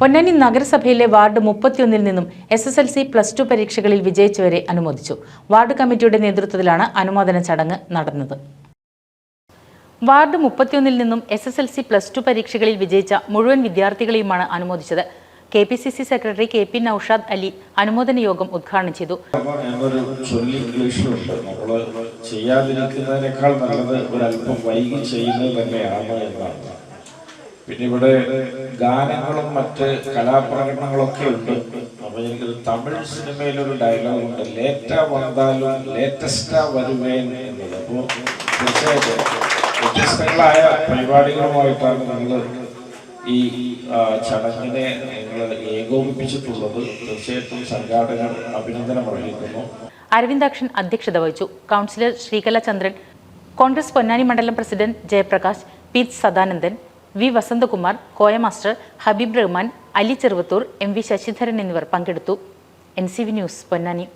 പൊന്നാനി നഗരസഭയിലെ വാർഡ് മുപ്പത്തിയൊന്നിൽ നിന്നും S S L C plus two പരീക്ഷകളിൽ വിജയിച്ചവരെ അനുമോദിച്ചു. വാർഡ് കമ്മിറ്റിയുടെ നേതൃത്വത്തിലാണ് അനുമോദന ചടങ്ങ് നടന്നത്. വാർഡ് മുപ്പത്തിയൊന്നിൽ നിന്നും S S L C plus two പരീക്ഷകളിൽ വിജയിച്ച മുഴുവൻ വിദ്യാർത്ഥികളെയുമാണ് അനുമോദിച്ചത്. K P C C secretary K P Noushad Ali അനുമോദന യോഗം ഉദ്ഘാടനം ചെയ്തു. ചെയ്യാതിരിക്കുന്നതിനേക്കാൾ നല്ലത് ഒരല്പം വൈകി ചെയ്യുന്നത് തന്നെയാണ് എന്നാണ്. പിന്നെ ഇവിടെ ഗാനങ്ങളും മറ്റ് കലാപ്രകടനങ്ങളൊക്കെ ഉണ്ട്. അപ്പൊ എനിക്കൊരു തമിഴ് സിനിമയിലൊരു ഡയലോഗ് ഉണ്ട്. ലേറ്റ വന്നാലും ലേറ്റസ്റ്റാ വരുവേൻ എന്നത്. അപ്പോൾ തീർച്ചയായിട്ടും വ്യത്യസ്തങ്ങളായ പരിപാടികളുമായിട്ടാണ് നിങ്ങൾ ഈ ചടങ്ങിനെ നിങ്ങൾ ഏകോപിപ്പിച്ചിട്ടുള്ളത്. തീർച്ചയായിട്ടും സംഘാടകർ അഭിനന്ദനം അറിയിക്കുന്നു അരവിന്ദാക്ഷൻ അധ്യക്ഷത വഹിച്ചു കൗൺസിലർ ശ്രീകല ചന്ദ്രൻ കോൺഗ്രസ് പൊന്നാനി മണ്ഡലം president Jayaprakash P Sadanandan V Vasanthakumar Koya master Habeeb Rahman Ali Cheruvathur M V Sasidharan എന്നിവർ പങ്കെടുത്തു. N C V news Ponnani.